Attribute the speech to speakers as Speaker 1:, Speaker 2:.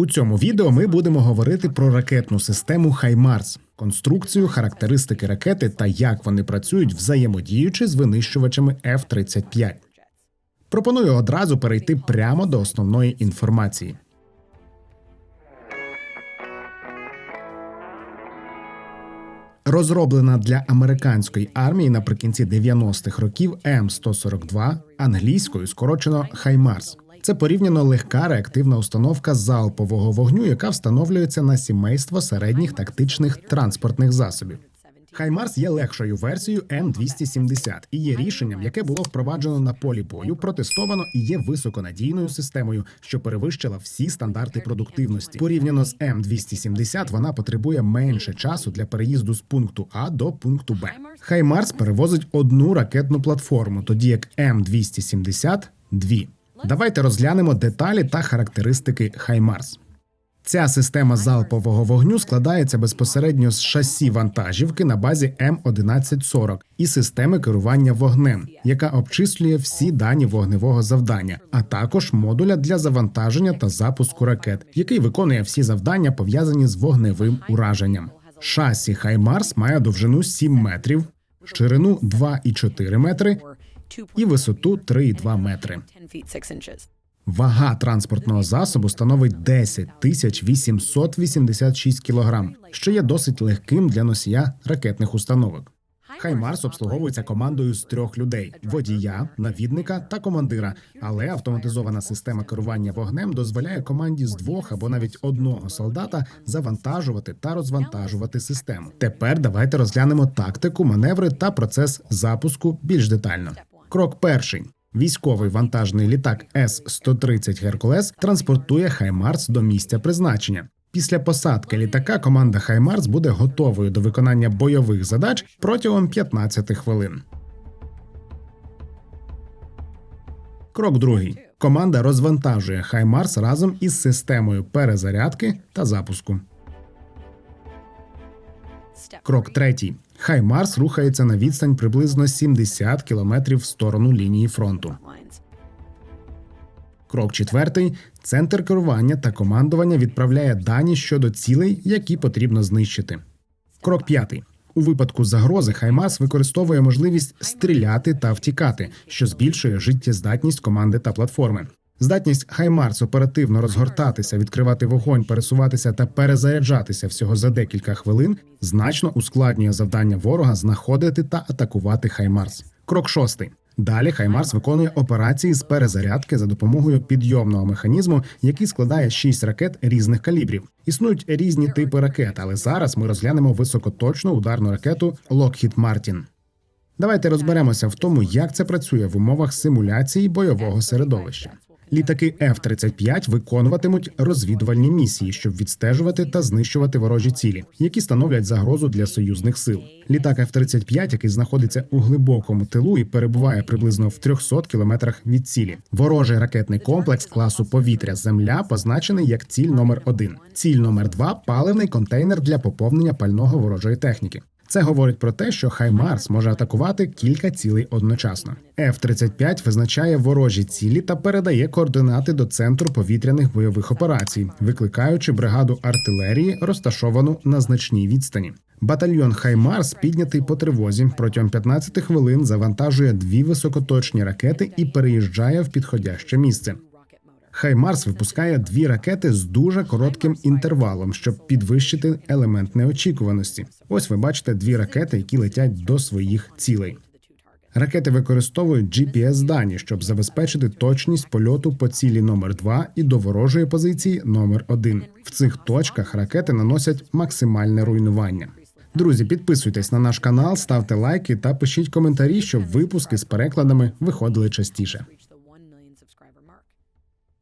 Speaker 1: У цьому відео ми будемо говорити про ракетну систему Хаймарс, конструкцію, характеристики ракети та як вони працюють взаємодіючи з винищувачами F-35. Пропоную одразу перейти прямо до основної інформації. Розроблена для американської армії наприкінці 90-х років М142 англійською скорочено Хаймарс. Це порівняно легка реактивна установка залпового вогню, яка встановлюється на сімейство середніх тактичних транспортних засобів. Хаймарс є легшою версією М270 і є рішенням, яке було впроваджено на полі бою, протестовано і є високонадійною системою, що перевищила всі стандарти продуктивності. Порівняно з М270, вона потребує менше часу для переїзду з пункту А до пункту Б. Хаймарс перевозить одну ракетну платформу, тоді як М270 – дві. Давайте розглянемо деталі та характеристики Хаймарс. Ця система залпового вогню складається безпосередньо з шасі вантажівки на базі М1140 і системи керування вогнем, яка обчислює всі дані вогневого завдання, а також модуля для завантаження та запуску ракет, який виконує всі завдання пов'язані з вогневим ураженням. Шасі Хаймарс має довжину 7 метрів, ширину 2,4 метри і висоту 3,2 метри. Вага транспортного засобу становить 10 тисяч 886 кілограм, що є досить легким для носія ракетних установок. Хаймарс обслуговується командою з трьох людей: водія, навідника та командира. Але автоматизована система керування вогнем дозволяє команді з двох або навіть одного солдата завантажувати та розвантажувати систему. Тепер давайте розглянемо тактику, маневри та процес запуску більш детально. Крок перший. Військовий вантажний літак С-130 Геркулес транспортує Хаймарс до місця призначення. Після посадки літака команда Хаймарс буде готовою до виконання бойових задач протягом 15 хвилин. Крок другий. Команда розвантажує Хаймарс разом із системою перезарядки та запуску. Крок третій. Хаймарс рухається на відстань приблизно 70 км в сторону лінії фронту. Крок четвертий. Центр керування та командування відправляє дані щодо цілей, які потрібно знищити. Крок п'ятий. У випадку загрози Хаймарс використовує можливість стріляти та втікати, що збільшує життєздатність команди та платформи. Здатність Хаймарс оперативно розгортатися, відкривати вогонь, пересуватися та перезаряджатися всього за декілька хвилин значно ускладнює завдання ворога знаходити та атакувати Хаймарс. Крок шостий. Далі Хаймарс виконує операції з перезарядки за допомогою підйомного механізму, який складає шість ракет різних калібрів. Існують різні типи ракет, але зараз ми розглянемо високоточну ударну ракету Lockheed Martin. Давайте розберемося в тому, як це працює в умовах симуляції бойового середовища. Літаки F-35 виконуватимуть розвідувальні місії, щоб відстежувати та знищувати ворожі цілі, які становлять загрозу для союзних сил. Літак F-35, який знаходиться у глибокому тилу і перебуває приблизно в 300 кілометрах від цілі. Ворожий ракетний комплекс класу повітря Земля позначений як ціль номер 1 Ціль номер 2 – паливний контейнер для поповнення пального ворожої техніки. Це говорить про те, що Хаймарс може атакувати кілька цілей одночасно. F-35 визначає ворожі цілі та передає координати до центру повітряних бойових операцій, викликаючи бригаду артилерії, розташовану на значній відстані. Батальйон Хаймарс, піднятий по тривозі, протягом 15 хвилин завантажує дві високоточні ракети і переїжджає в підходяще місце. Хаймарс випускає дві ракети з дуже коротким інтервалом, щоб підвищити елемент неочікуваності. Ось ви бачите дві ракети, які летять до своїх цілей. Ракети використовують gps дані, щоб забезпечити точність польоту по цілі номер 2 і до ворожої позиції номер 1 В цих точках ракети наносять максимальне руйнування. Друзі, підписуйтесь на наш канал, ставте лайки та пишіть коментарі, щоб випуски з перекладами виходили частіше.